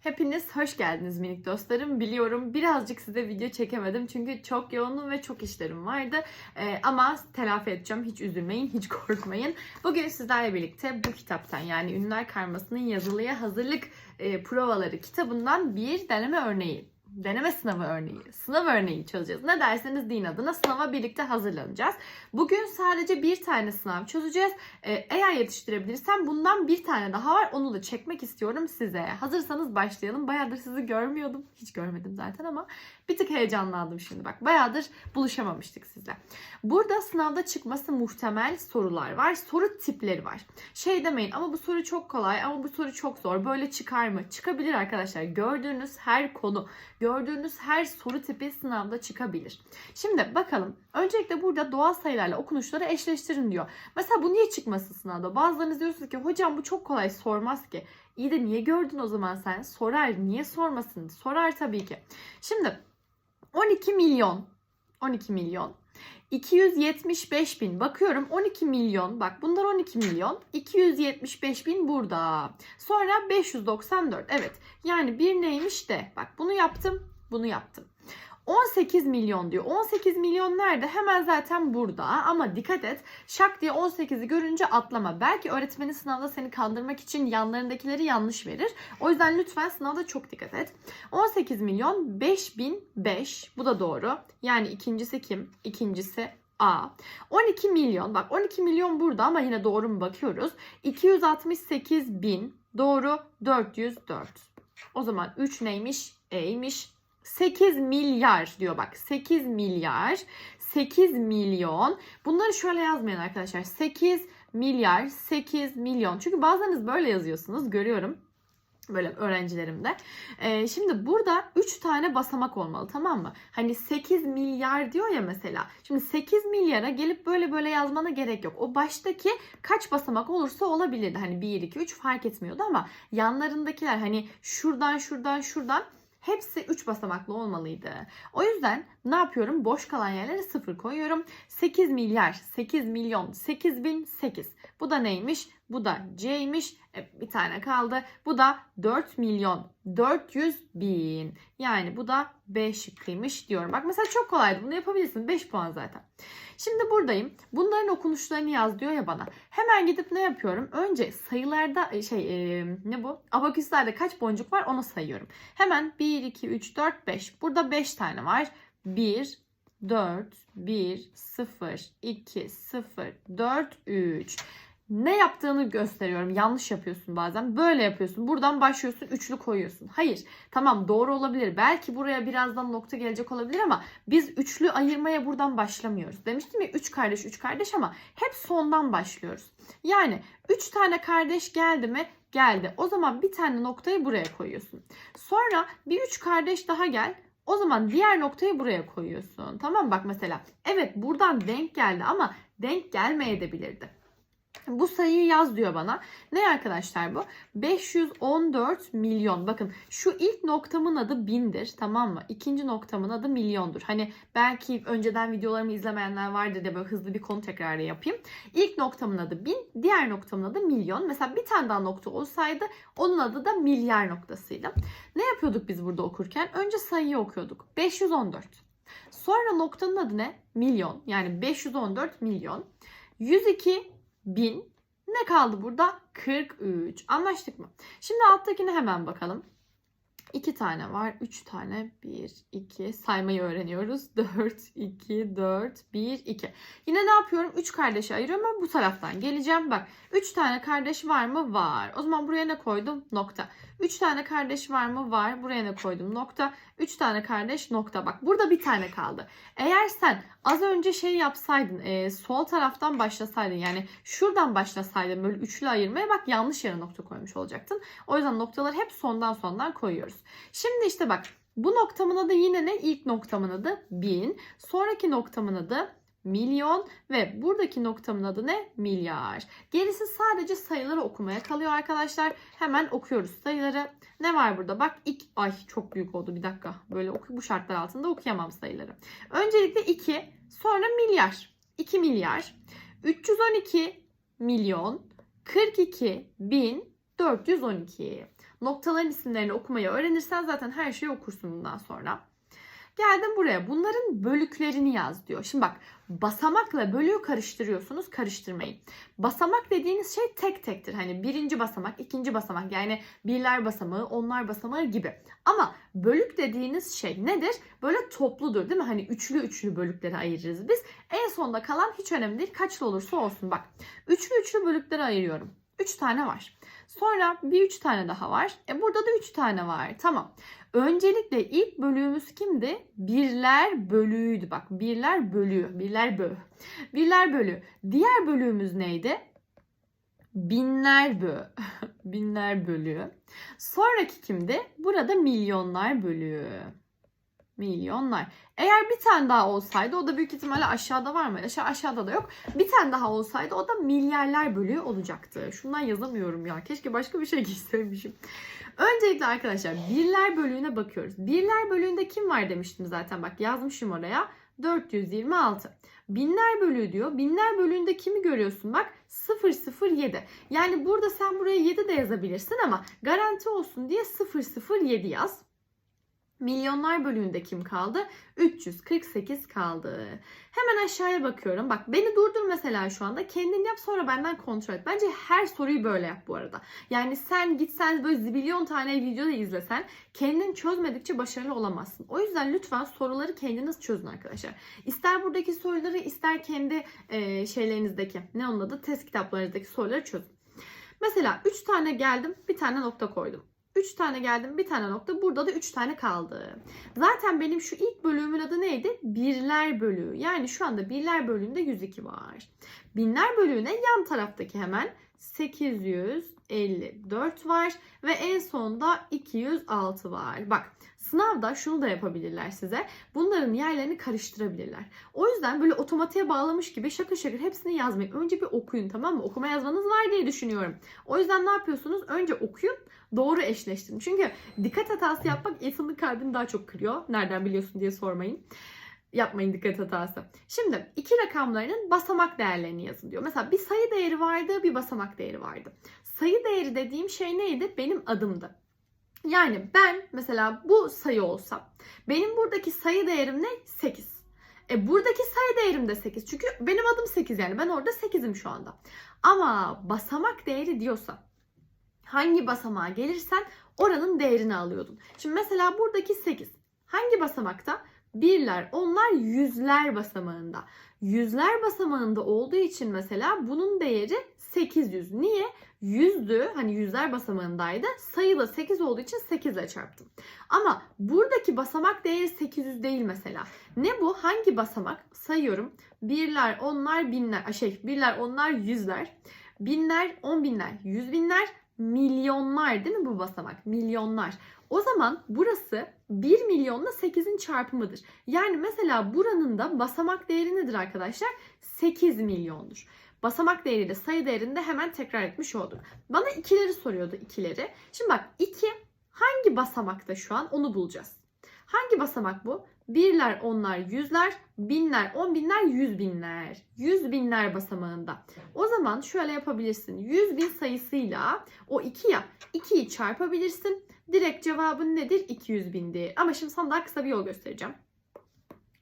Hepiniz hoş geldiniz minik dostlarım. Biliyorum birazcık size video çekemedim çünkü çok yoğunum ve çok işlerim vardı. Ee, ama telafi edeceğim. Hiç üzülmeyin, hiç korkmayın. Bugün sizlerle birlikte bu kitaptan yani Ünlüler Karması'nın yazılıya hazırlık e, provaları kitabından bir deneme örneği deneme sınavı örneği, sınav örneği çözeceğiz. Ne derseniz deyin adına sınava birlikte hazırlanacağız. Bugün sadece bir tane sınav çözeceğiz. Ee, eğer yetiştirebilirsem bundan bir tane daha var. Onu da çekmek istiyorum size. Hazırsanız başlayalım. Bayağıdır sizi görmüyordum. Hiç görmedim zaten ama bir tık heyecanlandım şimdi. Bak bayağıdır buluşamamıştık sizle. Burada sınavda çıkması muhtemel sorular var. Soru tipleri var. Şey demeyin ama bu soru çok kolay ama bu soru çok zor. Böyle çıkar mı? Çıkabilir arkadaşlar. Gördüğünüz her konu, gördüğünüz her soru tipi sınavda çıkabilir. Şimdi bakalım. Öncelikle burada doğal sayılarla okunuşları eşleştirin diyor. Mesela bu niye çıkmasın sınavda? Bazılarınız diyorsunuz ki hocam bu çok kolay sormaz ki. İyi de niye gördün o zaman sen? Sorar. Niye sormasın? Sorar tabii ki. Şimdi 12 milyon 12 milyon 275 bin. Bakıyorum 12 milyon. Bak bunlar 12 milyon. 275 bin burada. Sonra 594 evet. Yani bir neymiş de. Bak bunu yaptım bunu yaptım 18 milyon diyor. 18 milyon nerede? Hemen zaten burada. Ama dikkat et. Şak diye 18'i görünce atlama. Belki öğretmenin sınavda seni kandırmak için yanlarındakileri yanlış verir. O yüzden lütfen sınavda çok dikkat et. 18 milyon 5005. Bu da doğru. Yani ikincisi kim? İkincisi A. 12 milyon. Bak 12 milyon burada ama yine doğru mu bakıyoruz. 268 bin. Doğru 404. O zaman 3 neymiş? E'ymiş. 8 milyar diyor bak 8 milyar 8 milyon bunları şöyle yazmayın arkadaşlar 8 milyar 8 milyon çünkü bazılarınız böyle yazıyorsunuz görüyorum böyle öğrencilerimde. Ee, şimdi burada 3 tane basamak olmalı tamam mı? Hani 8 milyar diyor ya mesela. Şimdi 8 milyara gelip böyle böyle yazmana gerek yok. O baştaki kaç basamak olursa olabilirdi. Hani 1, 2, 3 fark etmiyordu ama yanlarındakiler hani şuradan şuradan şuradan Hepsi 3 basamaklı olmalıydı. O yüzden ne yapıyorum? Boş kalan yerlere 0 koyuyorum. 8 milyar, 8 milyon, 8008. Bu da neymiş? Bu da C'ymiş. E, bir tane kaldı. Bu da 4 milyon 400 bin. Yani bu da B şıkkıymış diyorum. Bak mesela çok kolaydı. Bunu yapabilirsin. 5 puan zaten. Şimdi buradayım. Bunların okunuşlarını yaz diyor ya bana. Hemen gidip ne yapıyorum? Önce sayılarda şey e, ne bu? Abaküslerde kaç boncuk var onu sayıyorum. Hemen 1, 2, 3, 4, 5. Burada 5 tane var. 1, 4, 1, 0, 2, 0, 4, 3 ne yaptığını gösteriyorum. Yanlış yapıyorsun bazen. Böyle yapıyorsun. Buradan başlıyorsun. Üçlü koyuyorsun. Hayır. Tamam doğru olabilir. Belki buraya birazdan nokta gelecek olabilir ama biz üçlü ayırmaya buradan başlamıyoruz. Demiştim ya üç kardeş üç kardeş ama hep sondan başlıyoruz. Yani üç tane kardeş geldi mi? Geldi. O zaman bir tane noktayı buraya koyuyorsun. Sonra bir üç kardeş daha gel. O zaman diğer noktayı buraya koyuyorsun. Tamam bak mesela. Evet buradan denk geldi ama denk gelmeyebilirdi. Bu sayıyı yaz diyor bana. Ne arkadaşlar bu? 514 milyon. Bakın şu ilk noktamın adı bindir tamam mı? İkinci noktamın adı milyondur. Hani belki önceden videolarımı izlemeyenler vardır da böyle hızlı bir konu tekrarı yapayım. İlk noktamın adı bin, diğer noktamın adı milyon. Mesela bir tane daha nokta olsaydı onun adı da milyar noktasıydı. Ne yapıyorduk biz burada okurken? Önce sayıyı okuyorduk. 514. Sonra noktanın adı ne? Milyon. Yani 514 milyon. 102 bin. Ne kaldı burada? 43. Anlaştık mı? Şimdi alttakine hemen bakalım. 2 tane var. 3 tane. 1, 2. Saymayı öğreniyoruz. 4, 2, 4, 1, 2. Yine ne yapıyorum? 3 kardeşi ayırıyorum ama bu taraftan geleceğim. Bak 3 tane kardeş var mı? Var. O zaman buraya ne koydum? Nokta. 3 tane kardeş var mı? Var. Buraya ne koydum? Nokta. 3 tane kardeş nokta. Bak burada bir tane kaldı. Eğer sen az önce şey yapsaydın e, sol taraftan başlasaydın yani şuradan başlasaydın böyle üçlü ayırmaya bak yanlış yere nokta koymuş olacaktın. O yüzden noktaları hep sondan sondan koyuyoruz. Şimdi işte bak bu noktamın adı yine ne? İlk noktamın adı 1000. Sonraki noktamın adı milyon ve buradaki noktamın adı ne? Milyar. Gerisi sadece sayıları okumaya kalıyor arkadaşlar. Hemen okuyoruz sayıları. Ne var burada? Bak ilk ay çok büyük oldu bir dakika. Böyle oku bu şartlar altında okuyamam sayıları. Öncelikle 2, sonra milyar. 2 milyar. 312 milyon 42 bin 412. Noktaların isimlerini okumayı öğrenirsen zaten her şeyi okursun bundan sonra. Geldim buraya. Bunların bölüklerini yaz diyor. Şimdi bak basamakla bölüğü karıştırıyorsunuz. Karıştırmayın. Basamak dediğiniz şey tek tektir. Hani birinci basamak, ikinci basamak yani birler basamağı, onlar basamağı gibi. Ama bölük dediğiniz şey nedir? Böyle topludur değil mi? Hani üçlü üçlü bölüklere ayırırız biz. En sonda kalan hiç önemli değil. Kaçlı olursa olsun bak. Üçlü üçlü bölüklere ayırıyorum. Üç tane var. Sonra bir üç tane daha var. E burada da üç tane var. Tamam. Öncelikle ilk bölüğümüz kimdi? Birler bölüğüydü. Bak birler bölüğü. Birler bölü. Birler bölüğü. Diğer bölüğümüz neydi? Binler bö. Binler bölüğü. Sonraki kimdi? Burada milyonlar bölüğü. Milyonlar. Eğer bir tane daha olsaydı o da büyük ihtimalle aşağıda var mı? Aşağı, aşağıda da yok. Bir tane daha olsaydı o da milyarlar bölüğü olacaktı. Şundan yazamıyorum ya. Keşke başka bir şey giyseymişim. Öncelikle arkadaşlar birler bölüğüne bakıyoruz. Birler bölüğünde kim var demiştim zaten. Bak yazmışım oraya. 426. Binler bölüğü diyor. Binler bölüğünde kimi görüyorsun? Bak 007. Yani burada sen buraya 7 de yazabilirsin ama garanti olsun diye 007 yaz. Milyonlar bölüğünde kim kaldı? 348 kaldı. Hemen aşağıya bakıyorum. Bak beni durdur mesela şu anda. Kendin yap sonra benden kontrol et. Bence her soruyu böyle yap bu arada. Yani sen gitsen böyle zibilyon tane video da izlesen kendin çözmedikçe başarılı olamazsın. O yüzden lütfen soruları kendiniz çözün arkadaşlar. İster buradaki soruları ister kendi e, şeylerinizdeki ne onun adı test kitaplarınızdaki soruları çözün. Mesela 3 tane geldim bir tane nokta koydum. 3 tane geldim bir tane nokta. Burada da 3 tane kaldı. Zaten benim şu ilk bölümün adı neydi? Birler bölüğü. Yani şu anda birler bölüğünde 102 var. Binler bölüğüne yan taraftaki hemen 854 var. Ve en sonda 206 var. Bak sınavda şunu da yapabilirler size. Bunların yerlerini karıştırabilirler. O yüzden böyle otomatiğe bağlamış gibi şakır şakır hepsini yazmayın. Önce bir okuyun tamam mı? Okuma yazmanız var diye düşünüyorum. O yüzden ne yapıyorsunuz? Önce okuyun doğru eşleştirin. Çünkü dikkat hatası yapmak insanın kalbini daha çok kırıyor. Nereden biliyorsun diye sormayın. Yapmayın dikkat hatası. Şimdi iki rakamlarının basamak değerlerini yazın diyor. Mesela bir sayı değeri vardı, bir basamak değeri vardı. Sayı değeri dediğim şey neydi? Benim adımdı. Yani ben mesela bu sayı olsam benim buradaki sayı değerim ne? 8. E buradaki sayı değerim de 8. Çünkü benim adım 8 yani ben orada 8'im şu anda. Ama basamak değeri diyorsa hangi basamağa gelirsen oranın değerini alıyordun. Şimdi mesela buradaki 8. Hangi basamakta? Birler, onlar yüzler basamağında. Yüzler basamağında olduğu için mesela bunun değeri 800. Niye? Yüzdü, hani yüzler basamağındaydı. Sayı da 8 olduğu için 8 ile çarptım. Ama buradaki basamak değeri 800 değil mesela. Ne bu? Hangi basamak? Sayıyorum. Birler, onlar, binler. Şey, birler, onlar, yüzler. Binler, on binler, yüz binler, milyonlar değil mi bu basamak? Milyonlar. O zaman burası 1 milyonla 8'in çarpımıdır. Yani mesela buranın da basamak değeri nedir arkadaşlar? 8 milyondur. Basamak değeriyle sayı değerini de hemen tekrar etmiş olduk. Bana ikileri soruyordu ikileri. Şimdi bak 2 hangi basamakta şu an onu bulacağız. Hangi basamak bu? Birler, onlar, yüzler, binler, on binler, yüz binler. Yüz binler basamağında. O zaman şöyle yapabilirsin. Yüz bin sayısıyla o 2 ya 2'yi çarpabilirsin. Direkt cevabın nedir? 200 bindir. Ama şimdi sana daha kısa bir yol göstereceğim.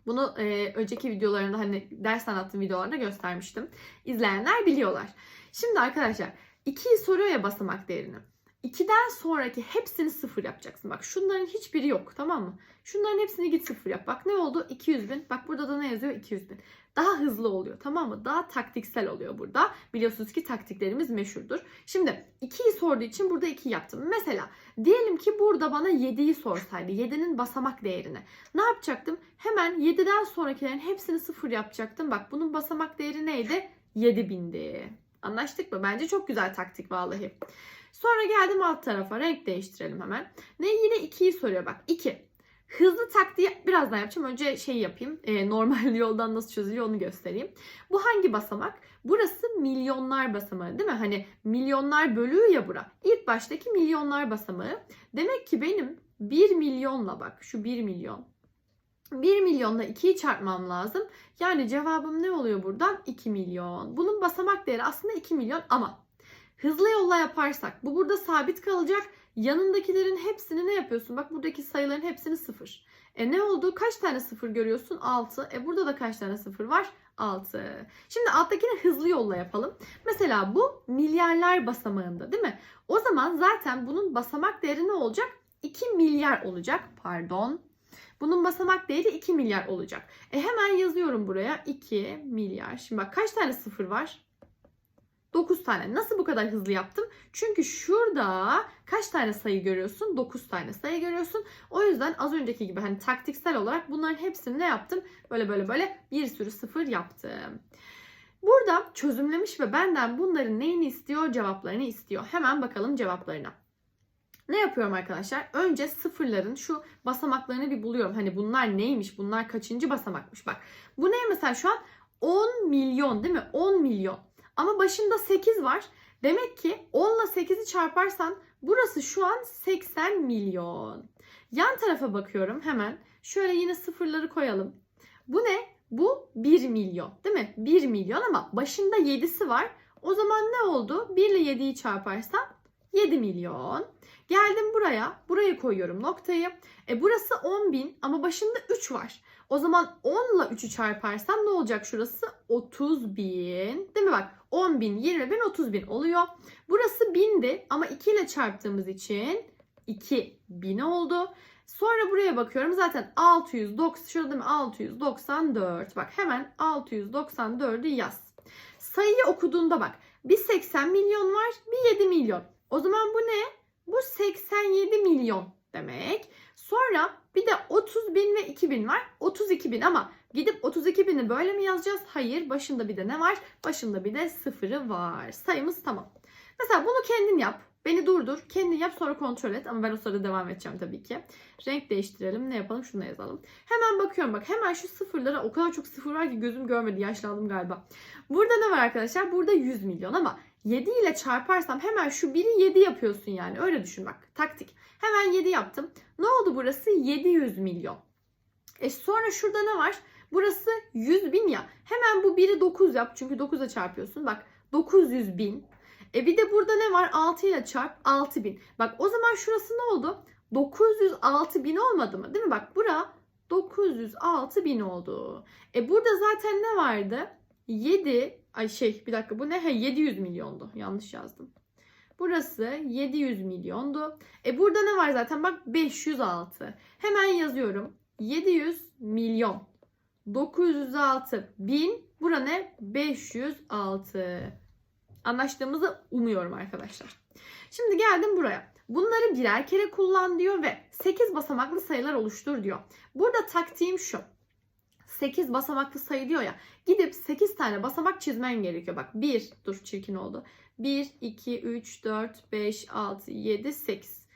Bunu e, önceki videolarında hani ders anlattığım videolarda göstermiştim. İzleyenler biliyorlar. Şimdi arkadaşlar 2'yi soruyor ya basamak değerini. 2'den sonraki hepsini sıfır yapacaksın. Bak şunların hiçbiri yok tamam mı? Şunların hepsini git sıfır yap. Bak ne oldu? 200 bin. Bak burada da ne yazıyor? 200 bin. Daha hızlı oluyor tamam mı? Daha taktiksel oluyor burada. Biliyorsunuz ki taktiklerimiz meşhurdur. Şimdi 2'yi sorduğu için burada 2 yaptım. Mesela diyelim ki burada bana 7'yi sorsaydı. 7'nin basamak değerini. Ne yapacaktım? Hemen 7'den sonrakilerin hepsini sıfır yapacaktım. Bak bunun basamak değeri neydi? 7000'di. Anlaştık mı? Bence çok güzel taktik vallahi. Sonra geldim alt tarafa. Renk değiştirelim hemen. Ne yine 2'yi soruyor bak. 2. Hızlı taktiği birazdan yapacağım. Önce şey yapayım. E, normal yoldan nasıl çözülüyor onu göstereyim. Bu hangi basamak? Burası milyonlar basamağı değil mi? Hani milyonlar bölüğü ya bura. İlk baştaki milyonlar basamağı. Demek ki benim 1 milyonla bak şu 1 milyon. 1 milyonla 2'yi çarpmam lazım. Yani cevabım ne oluyor buradan? 2 milyon. Bunun basamak değeri aslında 2 milyon ama hızlı yolla yaparsak bu burada sabit kalacak. Yanındakilerin hepsini ne yapıyorsun? Bak buradaki sayıların hepsini sıfır. E ne oldu? Kaç tane sıfır görüyorsun? 6. E burada da kaç tane sıfır var? 6. Şimdi alttakini hızlı yolla yapalım. Mesela bu milyarlar basamağında değil mi? O zaman zaten bunun basamak değeri ne olacak? 2 milyar olacak. Pardon. Bunun basamak değeri 2 milyar olacak. E hemen yazıyorum buraya 2 milyar. Şimdi bak kaç tane sıfır var? 9 tane. Nasıl bu kadar hızlı yaptım? Çünkü şurada kaç tane sayı görüyorsun? 9 tane sayı görüyorsun. O yüzden az önceki gibi hani taktiksel olarak bunların hepsini ne yaptım? Böyle böyle böyle bir sürü sıfır yaptım. Burada çözümlemiş ve benden bunların neyini istiyor? Cevaplarını istiyor. Hemen bakalım cevaplarına. Ne yapıyorum arkadaşlar? Önce sıfırların şu basamaklarını bir buluyorum. Hani bunlar neymiş? Bunlar kaçıncı basamakmış? Bak bu ne mesela şu an 10 milyon değil mi? 10 milyon. Ama başında 8 var. Demek ki 10 ile 8'i çarparsan burası şu an 80 milyon. Yan tarafa bakıyorum hemen. Şöyle yine sıfırları koyalım. Bu ne? Bu 1 milyon değil mi? 1 milyon ama başında 7'si var. O zaman ne oldu? 1 ile 7'yi çarparsam 7 milyon. Geldim buraya. Buraya koyuyorum noktayı. E burası 10 bin ama başında 3 var. O zaman 10 ile 3'ü çarparsam ne olacak şurası? 30 bin. Değil mi bak? 10 bin, 20 bin, 30 bin oluyor. Burası bindi ama 2 ile çarptığımız için 2 bin oldu. Sonra buraya bakıyorum zaten 690 şurada değil mi 694 bak hemen 694'ü yaz. Sayıyı okuduğunda bak bir 80 milyon var bir 7 milyon. O zaman bu ne? Bu 87 milyon demek. Sonra bir de 30 bin ve 2 bin var. 32 bin ama gidip 32 bini böyle mi yazacağız? Hayır. Başında bir de ne var? Başında bir de sıfırı var. Sayımız tamam. Mesela bunu kendin yap. Beni durdur. Kendin yap sonra kontrol et. Ama ben o sırada devam edeceğim tabii ki. Renk değiştirelim. Ne yapalım? Şunu yazalım. Hemen bakıyorum bak. Hemen şu sıfırlara o kadar çok sıfır var ki gözüm görmedi. Yaşlandım galiba. Burada ne var arkadaşlar? Burada 100 milyon ama 7 ile çarparsam hemen şu 1'i 7 yapıyorsun yani. Öyle düşün bak. Taktik. Hemen 7 yaptım. Ne oldu burası? 700 milyon. E sonra şurada ne var? Burası 100 bin ya. Hemen bu 1'i 9 yap. Çünkü 9'a çarpıyorsun. Bak 900 bin. E bir de burada ne var? 6 ile çarp 6 bin. Bak o zaman şurası ne oldu? 906 bin olmadı mı? Değil mi? Bak bura 906 bin oldu. E burada zaten ne vardı? 7 ay şey bir dakika bu ne? He 700 milyondu. Yanlış yazdım. Burası 700 milyondu. E burada ne var zaten? Bak 506. Hemen yazıyorum. 700 milyon. 906 bin. Bura ne? 506. Anlaştığımızı umuyorum arkadaşlar. Şimdi geldim buraya. Bunları birer kere kullan diyor ve 8 basamaklı sayılar oluştur diyor. Burada taktiğim şu. 8 basamaklı sayı diyor ya. Gidip 8 tane basamak çizmen gerekiyor. Bak 1 dur çirkin oldu. 1, 2, 3, 4, 5, 6, 7, 8.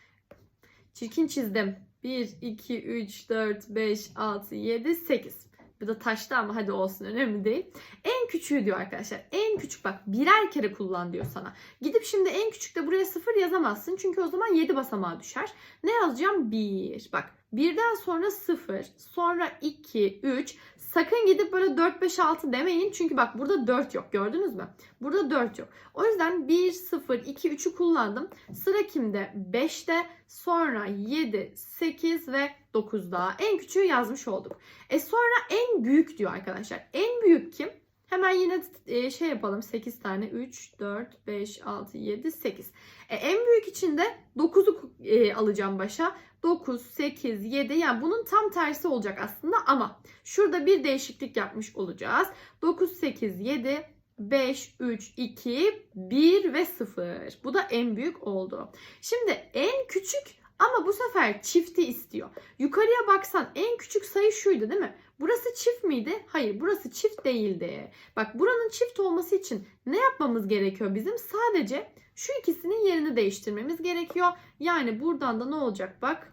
Çirkin çizdim. 1, 2, 3, 4, 5, 6, 7, 8. Bu da taştı ama hadi olsun önemli değil. En küçüğü diyor arkadaşlar. En küçük bak birer kere kullan diyor sana. Gidip şimdi en küçükte buraya 0 yazamazsın. Çünkü o zaman 7 basamağa düşer. Ne yazacağım? 1. Bak birden sonra 0. Sonra 2, 3. Sakın gidip böyle 4, 5, 6 demeyin. Çünkü bak burada 4 yok. Gördünüz mü? Burada 4 yok. O yüzden 1, 0, 2, 3'ü kullandım. Sıra kimde? 5'te. Sonra 7, 8 ve 9'da. En küçüğü yazmış olduk. E sonra en büyük diyor arkadaşlar. En büyük kim? Hemen yine e, şey yapalım. 8 tane. 3, 4, 5, 6, 7, 8. E, en büyük içinde 9'u e, alacağım başa. 9, 8, 7 yani bunun tam tersi olacak aslında ama şurada bir değişiklik yapmış olacağız. 9, 8, 7, 5, 3, 2, 1 ve 0. Bu da en büyük oldu. Şimdi en küçük ama bu sefer çifti istiyor. Yukarıya baksan en küçük sayı şuydu değil mi? Burası çift miydi? Hayır burası çift değildi. Bak buranın çift olması için ne yapmamız gerekiyor bizim? Sadece şu ikisinin yerini değiştirmemiz gerekiyor. Yani buradan da ne olacak bak.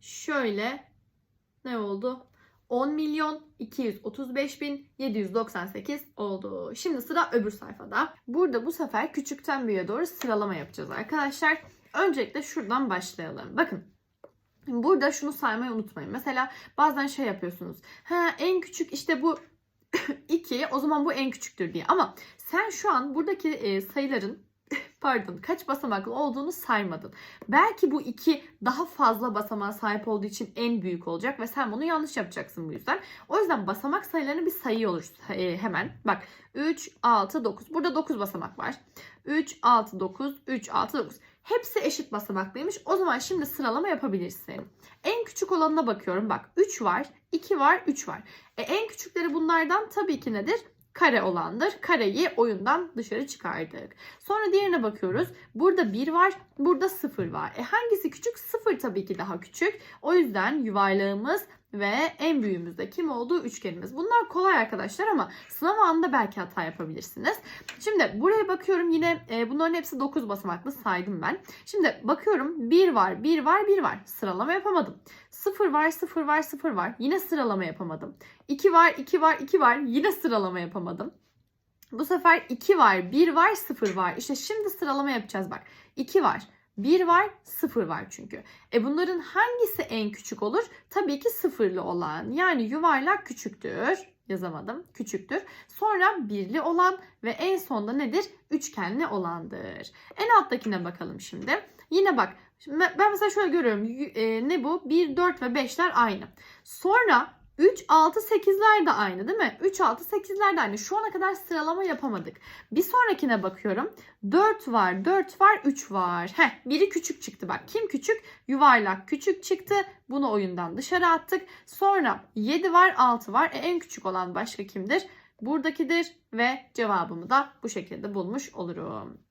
Şöyle ne oldu? 10 milyon 235 bin 798 oldu. Şimdi sıra öbür sayfada. Burada bu sefer küçükten büyüğe doğru sıralama yapacağız arkadaşlar. Öncelikle şuradan başlayalım. Bakın Burada şunu saymayı unutmayın. Mesela bazen şey yapıyorsunuz. Ha en küçük işte bu 2 o zaman bu en küçüktür diye. Ama sen şu an buradaki sayıların pardon kaç basamaklı olduğunu saymadın. Belki bu iki daha fazla basamağa sahip olduğu için en büyük olacak ve sen bunu yanlış yapacaksın bu yüzden. O yüzden basamak sayılarını bir sayıyoruz e, hemen. Bak 3, 6, 9. Burada 9 basamak var. 3, 6, 9, 3, 6, 9. Hepsi eşit basamaklıymış. O zaman şimdi sıralama yapabilirsin. En küçük olanına bakıyorum. Bak 3 var, 2 var, 3 var. E, en küçükleri bunlardan tabii ki nedir? Kare olandır. Kareyi oyundan dışarı çıkardık. Sonra diğerine bakıyoruz. Burada 1 var, burada 0 var. E hangisi küçük? 0 tabii ki daha küçük. O yüzden yuvarlağımız ve en büyüğümüz de kim olduğu üçgenimiz. Bunlar kolay arkadaşlar ama sınav anında belki hata yapabilirsiniz. Şimdi buraya bakıyorum yine e, bunların hepsi 9 basamaklı saydım ben. Şimdi bakıyorum 1 var, 1 var, 1 var. Sıralama yapamadım. 0 var, 0 var, 0 var. Yine sıralama yapamadım. 2 var, 2 var, 2 var. Yine sıralama yapamadım. Bu sefer 2 var, 1 var, 0 var. İşte şimdi sıralama yapacağız bak. 2 var. 1 var, 0 var çünkü. E bunların hangisi en küçük olur? Tabii ki sıfırlı olan. Yani yuvarlak küçüktür. Yazamadım. Küçüktür. Sonra birli olan ve en sonda nedir? Üçgenli olandır. En alttakine bakalım şimdi. Yine bak. Ben mesela şöyle görüyorum. E, ne bu? 1, 4 ve 5'ler aynı. Sonra 3, 6, 8'ler de aynı değil mi? 3, 6, 8'ler de aynı. Şu ana kadar sıralama yapamadık. Bir sonrakine bakıyorum. 4 var, 4 var, 3 var. Heh, biri küçük çıktı bak. Kim küçük? Yuvarlak küçük çıktı. Bunu oyundan dışarı attık. Sonra 7 var, 6 var. E, en küçük olan başka kimdir? Buradakidir ve cevabımı da bu şekilde bulmuş olurum.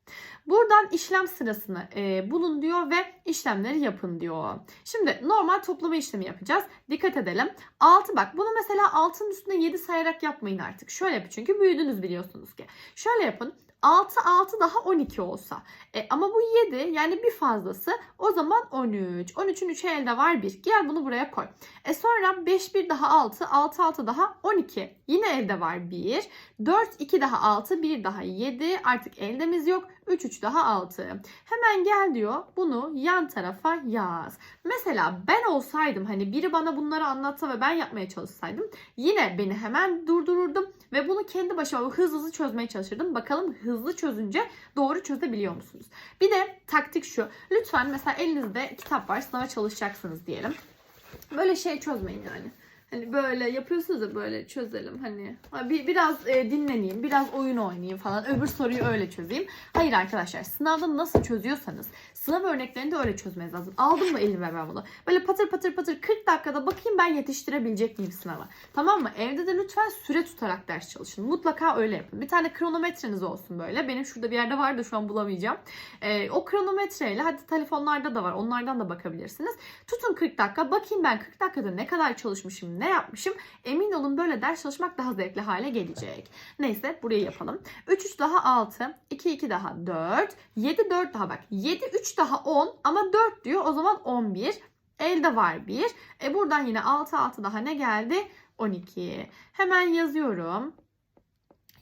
Buradan işlem sırasını e, bulun diyor ve işlemleri yapın diyor. Şimdi normal toplama işlemi yapacağız. Dikkat edelim. 6 bak bunu mesela 6'nın üstüne 7 sayarak yapmayın artık. Şöyle yapın çünkü büyüdünüz biliyorsunuz ki. Şöyle yapın. 6 6 daha 12 olsa. E, ama bu 7 yani bir fazlası o zaman 13. 13'ün 3'ü elde var 1. Gel bunu buraya koy. E sonra 5 1 daha 6 6 6 daha 12. Yine elde var 1. 4 2 daha 6 1 daha 7. Artık eldemiz yok. 3 3 daha 6. Hemen gel diyor. Bunu yan tarafa yaz. Mesela ben olsaydım hani biri bana bunları anlatsa ve ben yapmaya çalışsaydım yine beni hemen durdururdum ve bunu kendi başıma hızlı hızlı çözmeye çalışırdım. Bakalım hızlı çözünce doğru çözebiliyor musunuz? Bir de taktik şu. Lütfen mesela elinizde kitap var sınava çalışacaksınız diyelim. Böyle şey çözmeyin yani. Hani böyle yapıyorsunuz da böyle çözelim hani ha, bir, biraz e, dinleneyim, biraz oyun oynayayım falan. Öbür soruyu öyle çözeyim. Hayır arkadaşlar sınavda nasıl çözüyorsanız sınav örneklerini de öyle çözmeniz lazım. Aldım mı elime ben bunu? Böyle patır patır patır 40 dakikada bakayım ben yetiştirebilecek miyim sınava. Tamam mı? Evde de lütfen süre tutarak ders çalışın. Mutlaka öyle yapın. Bir tane kronometreniz olsun böyle. Benim şurada bir yerde var da şu an bulamayacağım. E, o kronometreyle hadi telefonlarda da var. Onlardan da bakabilirsiniz. Tutun 40 dakika. Bakayım ben 40 dakikada ne kadar çalışmışım, ne yapmışım. Emin olun böyle ders çalışmak daha zevkli hale gelecek. Neyse burayı yapalım. 3 3 daha 6, 2 2 daha 4, 7 4 daha bak. 7 3 daha 10 ama 4 diyor. O zaman 11. Elde var 1. E buradan yine 6 6 daha ne geldi? 12. Hemen yazıyorum.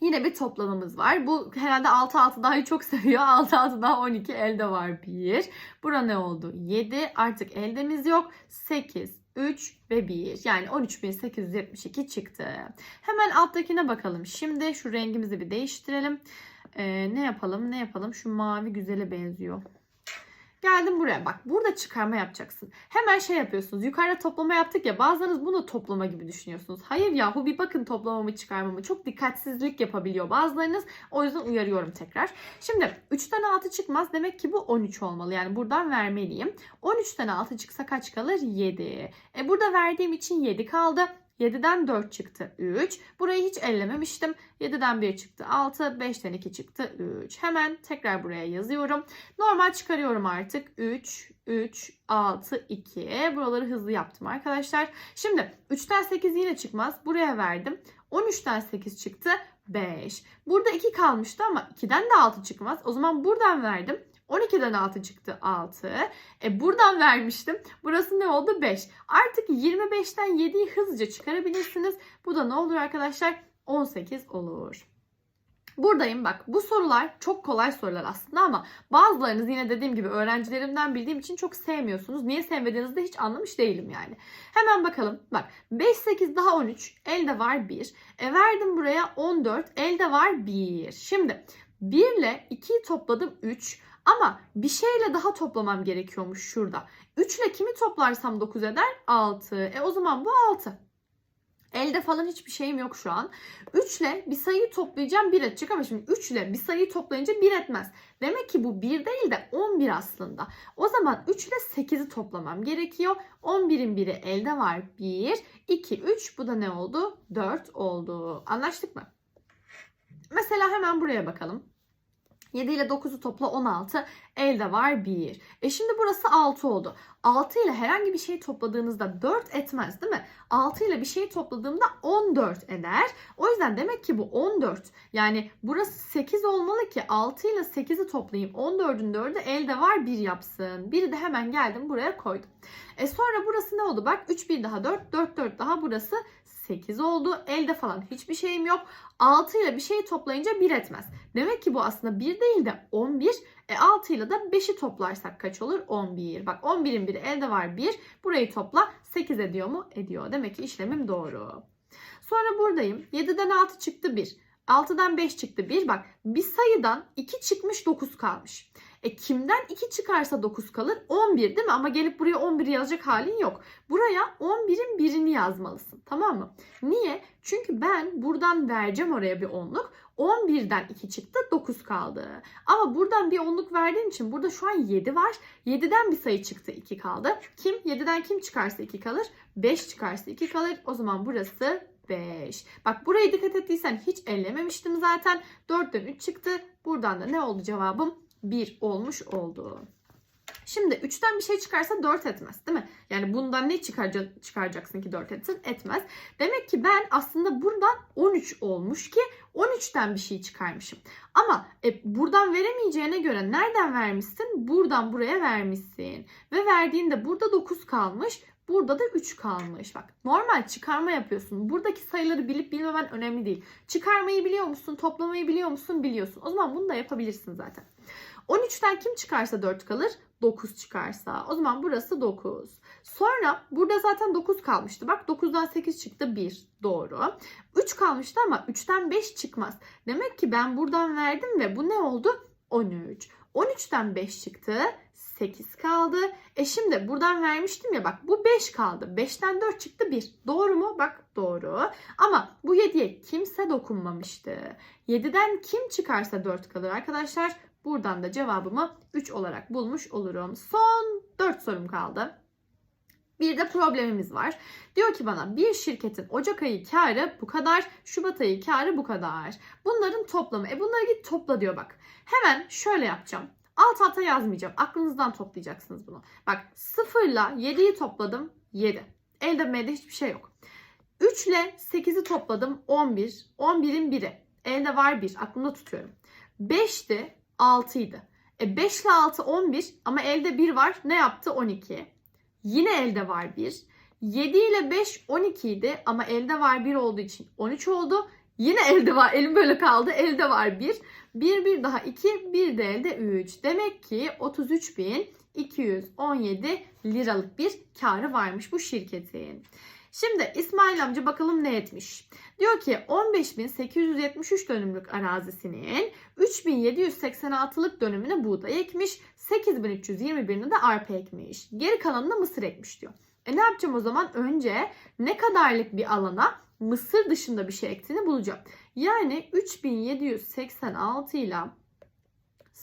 Yine bir toplamımız var. Bu herhalde 6 6 dahi çok seviyor. 6 6 daha 12 elde var 1. Bura ne oldu? 7. Artık eldemiz yok. 8, 3 ve 1. Yani 13.872 çıktı. Hemen alttakine bakalım. Şimdi şu rengimizi bir değiştirelim. Ee, ne yapalım? Ne yapalım? Şu mavi güzele benziyor. Geldim buraya bak burada çıkarma yapacaksın. Hemen şey yapıyorsunuz. Yukarıda toplama yaptık ya bazılarınız bunu toplama gibi düşünüyorsunuz. Hayır yahu bir bakın toplamamı çıkarmamı. Çok dikkatsizlik yapabiliyor bazılarınız. O yüzden uyarıyorum tekrar. Şimdi 3'ten 6 çıkmaz. Demek ki bu 13 olmalı. Yani buradan vermeliyim. 13'ten 6 çıksa kaç kalır? 7. E burada verdiğim için 7 kaldı. 7'den 4 çıktı 3. Burayı hiç ellememiştim. 7'den 1 çıktı 6. 5'ten 2 çıktı 3. Hemen tekrar buraya yazıyorum. Normal çıkarıyorum artık. 3, 3, 6, 2. Buraları hızlı yaptım arkadaşlar. Şimdi 3'ten 8 yine çıkmaz. Buraya verdim. 13'ten 8 çıktı. 5. Burada 2 kalmıştı ama 2'den de 6 çıkmaz. O zaman buradan verdim. 12'den 6 çıktı 6. E buradan vermiştim. Burası ne oldu? 5. Artık 25'ten 7'yi hızlıca çıkarabilirsiniz. Bu da ne olur arkadaşlar? 18 olur. Buradayım bak bu sorular çok kolay sorular aslında ama bazılarınız yine dediğim gibi öğrencilerimden bildiğim için çok sevmiyorsunuz. Niye sevmediğinizi de hiç anlamış değilim yani. Hemen bakalım bak 5 8 daha 13 elde var 1. E verdim buraya 14 elde var 1. Şimdi 1 ile 2'yi topladım 3 ama bir şeyle daha toplamam gerekiyormuş şurada. 3 ile kimi toplarsam 9 eder? 6. E o zaman bu 6. Elde falan hiçbir şeyim yok şu an. 3 ile bir sayıyı toplayacağım 1 edecek ama şimdi 3 ile bir sayıyı toplayınca 1 etmez. Demek ki bu 1 değil de 11 aslında. O zaman 3 ile 8'i toplamam gerekiyor. 11'in biri elde var 1, 2, 3 bu da ne oldu? 4 oldu. Anlaştık mı? Mesela hemen buraya bakalım. 7 ile 9'u topla 16. Elde var 1. E şimdi burası 6 oldu. 6 ile herhangi bir şey topladığınızda 4 etmez değil mi? 6 ile bir şey topladığımda 14 eder. O yüzden demek ki bu 14. Yani burası 8 olmalı ki 6 ile 8'i toplayayım. 14'ün 4'ü elde var 1 yapsın. Biri de hemen geldim buraya koydum. E sonra burası ne oldu? Bak 3 1 daha 4, 4 4 daha burası 8 oldu. Elde falan hiçbir şeyim yok. 6 ile bir şey toplayınca 1 etmez. Demek ki bu aslında 1 değil de 11. E 6 ile de 5'i toplarsak kaç olur? 11. Bak 11'in biri elde var 1. Burayı topla 8 ediyor mu? Ediyor. Demek ki işlemim doğru. Sonra buradayım. 7'den 6 çıktı 1. 6'dan 5 çıktı 1. Bak bir sayıdan 2 çıkmış 9 kalmış. E kimden 2 çıkarsa 9 kalır? 11 değil mi? Ama gelip buraya 11 yazacak halin yok. Buraya 11'in birini yazmalısın. Tamam mı? Niye? Çünkü ben buradan vereceğim oraya bir onluk. 11'den 2 çıktı 9 kaldı. Ama buradan bir onluk verdiğim için burada şu an 7 var. 7'den bir sayı çıktı 2 kaldı. Kim? 7'den kim çıkarsa 2 kalır. 5 çıkarsa 2 kalır. O zaman burası 5. Bak buraya dikkat ettiysen hiç ellememiştim zaten. 4'ten 3 çıktı. Buradan da ne oldu cevabım? 1 olmuş oldu. Şimdi 3'ten bir şey çıkarsa 4 etmez değil mi? Yani bundan ne çıkarca- çıkaracaksın ki 4 etsin? Etmez. Demek ki ben aslında buradan 13 olmuş ki 13'ten bir şey çıkarmışım. Ama e, buradan veremeyeceğine göre nereden vermişsin? Buradan buraya vermişsin. Ve verdiğinde burada 9 kalmış. Burada da 3 kalmış. Bak normal çıkarma yapıyorsun. Buradaki sayıları bilip bilmemen önemli değil. Çıkarmayı biliyor musun? Toplamayı biliyor musun? Biliyorsun. O zaman bunu da yapabilirsin zaten. 13'ten kim çıkarsa 4 kalır? 9 çıkarsa. O zaman burası 9. Sonra burada zaten 9 kalmıştı. Bak 9'dan 8 çıktı 1. Doğru. 3 kalmıştı ama 3'ten 5 çıkmaz. Demek ki ben buradan verdim ve bu ne oldu? 13. 13'ten 5 çıktı. 8 kaldı. E şimdi buradan vermiştim ya bak bu 5 kaldı. 5'ten 4 çıktı 1. Doğru mu? Bak doğru. Ama bu 7'ye kimse dokunmamıştı. 7'den kim çıkarsa 4 kalır arkadaşlar. Buradan da cevabımı 3 olarak bulmuş olurum. Son 4 sorum kaldı. Bir de problemimiz var. Diyor ki bana bir şirketin Ocak ayı karı bu kadar, Şubat ayı karı bu kadar. Bunların toplamı. E bunları git topla diyor bak. Hemen şöyle yapacağım. Alt alta yazmayacağım. Aklınızdan toplayacaksınız bunu. Bak 0 ile 7'yi topladım 7. Elde meyde hiçbir şey yok. 3 ile 8'i topladım 11. 11'in biri. Elde var 1. Aklımda tutuyorum. 5'ti 6 idi. E 5 ile 6 11 ama elde 1 var. Ne yaptı? 12. Yine elde var 1. 7 ile 5 12 idi ama elde var 1 olduğu için 13 oldu. Yine elde var. Elim böyle kaldı. Elde var 1. 1 1 daha 2. 1 de elde 3. Demek ki 33.217 liralık bir karı varmış bu şirketin. Şimdi İsmail amca bakalım ne etmiş. Diyor ki 15.873 dönümlük arazisinin 3786'lık dönümüne buğday ekmiş. 8321'ine de arpa ekmiş. Geri kalanına mısır ekmiş diyor. E ne yapacağım o zaman? Önce ne kadarlık bir alana mısır dışında bir şey ektiğini bulacağım. Yani 3786 ile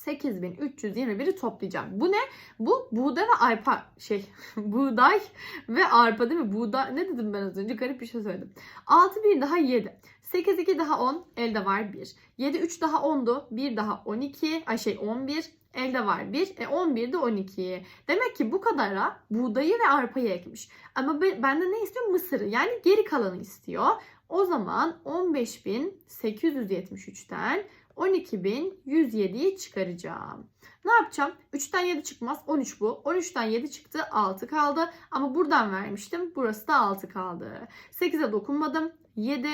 8321'i toplayacağım. Bu ne? Bu buğday ve arpa şey buğday ve arpa değil mi? Buğday ne dedim ben az önce? Garip bir şey söyledim. 6 1 daha 7. 8 2 daha 10 elde var 1. 7 3 daha 10'du. 1 daha 12. Ay şey 11 elde var 1. E 11 de 12. Demek ki bu kadara buğdayı ve arpayı ekmiş. Ama benden ne istiyor? Mısırı. Yani geri kalanı istiyor. O zaman 15.873'ten 12.107'yi çıkaracağım. Ne yapacağım? 3'ten 7 çıkmaz. 13 bu. 13'ten 7 çıktı. 6 kaldı. Ama buradan vermiştim. Burası da 6 kaldı. 8'e dokunmadım. 7,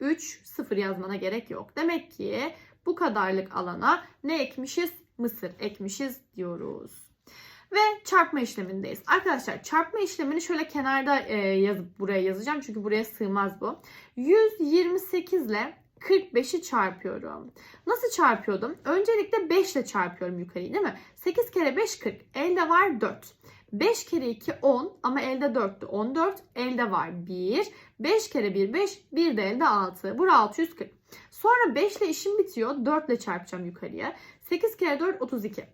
3, 0 yazmana gerek yok. Demek ki bu kadarlık alana ne ekmişiz? Mısır ekmişiz diyoruz. Ve çarpma işlemindeyiz. Arkadaşlar çarpma işlemini şöyle kenarda e, yazıp buraya yazacağım. Çünkü buraya sığmaz bu. 128 ile 45'i çarpıyorum. Nasıl çarpıyordum? Öncelikle 5 ile çarpıyorum yukarıyı değil mi? 8 kere 5 40. Elde var 4. 5 kere 2 10 ama elde 4'tü. 14. Elde var 1. 5 kere 1 5. 1 de elde 6. Bura 640. Sonra 5 ile işim bitiyor. 4 ile çarpacağım yukarıya. 8 kere 4 32.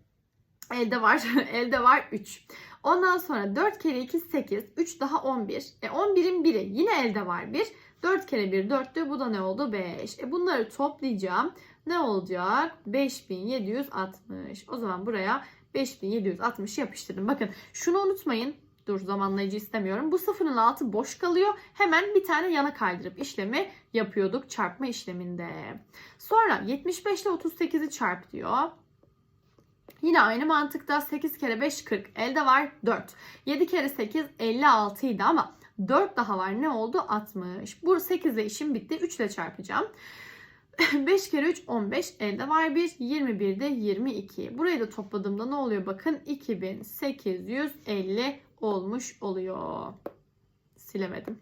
Elde var. elde var 3. Ondan sonra 4 kere 2 8. 3 daha 11. E 11'in 1'i yine elde var 1. 4 kere 1 4'tü. Bu da ne oldu? 5. E bunları toplayacağım. Ne olacak? 5760. O zaman buraya 5760 yapıştırdım. Bakın şunu unutmayın. Dur zamanlayıcı istemiyorum. Bu sıfırın altı boş kalıyor. Hemen bir tane yana kaydırıp işlemi yapıyorduk çarpma işleminde. Sonra 75 ile 38'i çarp diyor. Yine aynı mantıkta 8 kere 5 40. Elde var 4. 7 kere 8 56 idi ama 4 daha var. Ne oldu? 60. Bu 8 ile işim bitti. 3 ile çarpacağım. 5 kere 3 15 elde var 1 21 de 22 burayı da topladığımda ne oluyor? Bakın 2850 olmuş oluyor. Silemedim.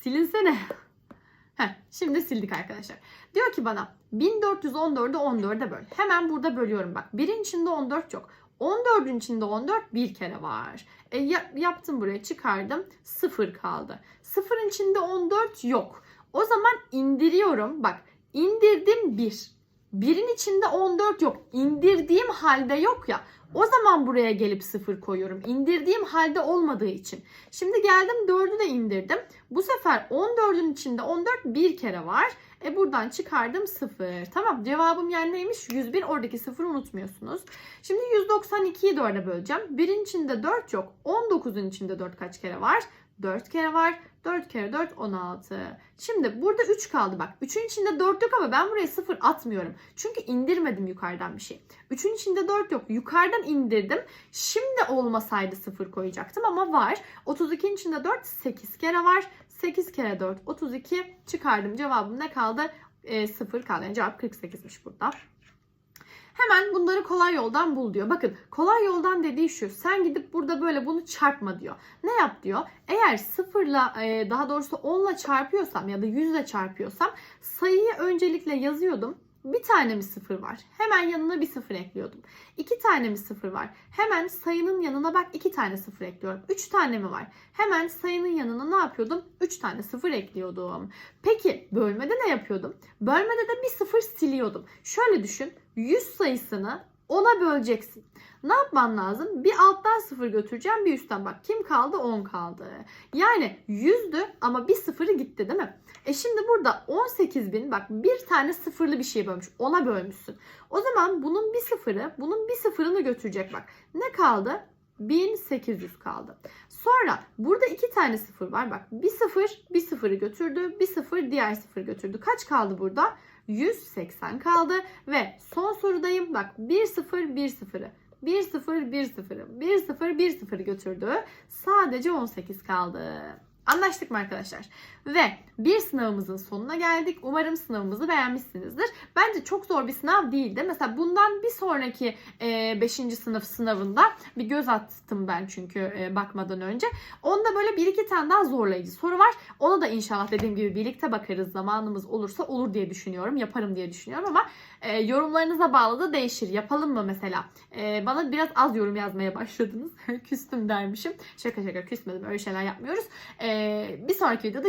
Silinsene. Heh, şimdi sildik arkadaşlar. Diyor ki bana 1414'ü 14'e böl. Hemen burada bölüyorum bak. Birin içinde 14 yok 14'ün içinde 14 bir kere var. E, ya- yaptım buraya çıkardım 0 kaldı. 0'ın içinde 14 yok. O zaman indiriyorum. Bak indirdim 1. Birin içinde 14 yok. İndirdiğim halde yok ya. O zaman buraya gelip 0 koyuyorum. İndirdiğim halde olmadığı için. Şimdi geldim 4'ü de indirdim. Bu sefer 14'ün içinde 14 bir kere var. E buradan çıkardım 0. Tamam cevabım yani neymiş? 101 oradaki 0'ı unutmuyorsunuz. Şimdi 192'yi 4'e böleceğim. Birin içinde 4 yok. 19'un içinde 4 kaç kere var? 4 kere var. 4 kere 4 16. Şimdi burada 3 kaldı bak. 3'ün içinde 4 yok ama ben buraya 0 atmıyorum. Çünkü indirmedim yukarıdan bir şey. 3'ün içinde 4 yok. Yukarıdan indirdim. Şimdi olmasaydı 0 koyacaktım ama var. 32'nin içinde 4 8 kere var. 8 kere 4 32 çıkardım. Cevabım ne kaldı? E, 0 kaldı. Yani cevap 48'miş burada. Hemen bunları kolay yoldan bul diyor. Bakın kolay yoldan dediği şu. Sen gidip burada böyle bunu çarpma diyor. Ne yap diyor? Eğer sıfırla e, daha doğrusu 10 ile çarpıyorsam ya da 100 ile çarpıyorsam sayıyı öncelikle yazıyordum. Bir tane mi sıfır var? Hemen yanına bir sıfır ekliyordum. İki tane mi sıfır var? Hemen sayının yanına bak iki tane sıfır ekliyorum. Üç tane mi var? Hemen sayının yanına ne yapıyordum? Üç tane sıfır ekliyordum. Peki bölmede ne yapıyordum? Bölmede de bir sıfır siliyordum. Şöyle düşün. 100 sayısını 10'a böleceksin. Ne yapman lazım? Bir alttan sıfır götüreceğim bir üstten bak. Kim kaldı? 10 kaldı. Yani 100'dü ama bir sıfırı gitti değil mi? E şimdi burada 18 bin bak bir tane sıfırlı bir şey bölmüş. 10'a bölmüşsün. O zaman bunun bir sıfırı bunun bir sıfırını götürecek bak. Ne kaldı? 1800 kaldı. Sonra burada iki tane sıfır var. Bak bir sıfır bir sıfırı götürdü. Bir sıfır diğer sıfırı götürdü. Kaç kaldı burada? 180 kaldı. Ve son sorudayım. Bak 1 0 1 0'ı. 1 0 1 0'ı. 1 0 1 0'ı götürdü. Sadece 18 kaldı. Anlaştık mı arkadaşlar? Ve bir sınavımızın sonuna geldik. Umarım sınavımızı beğenmişsinizdir. Bence çok zor bir sınav değildi. Mesela bundan bir sonraki 5. sınıf sınavında bir göz attım ben çünkü e, bakmadan önce. Onda böyle bir iki tane daha zorlayıcı soru var. Ona da inşallah dediğim gibi birlikte bakarız. Zamanımız olursa olur diye düşünüyorum. Yaparım diye düşünüyorum ama e, yorumlarınıza bağlı da değişir. Yapalım mı mesela? E, bana biraz az yorum yazmaya başladınız. Küstüm dermişim. Şaka şaka küsmedim. Öyle şeyler yapmıyoruz. E, bir sonraki videoda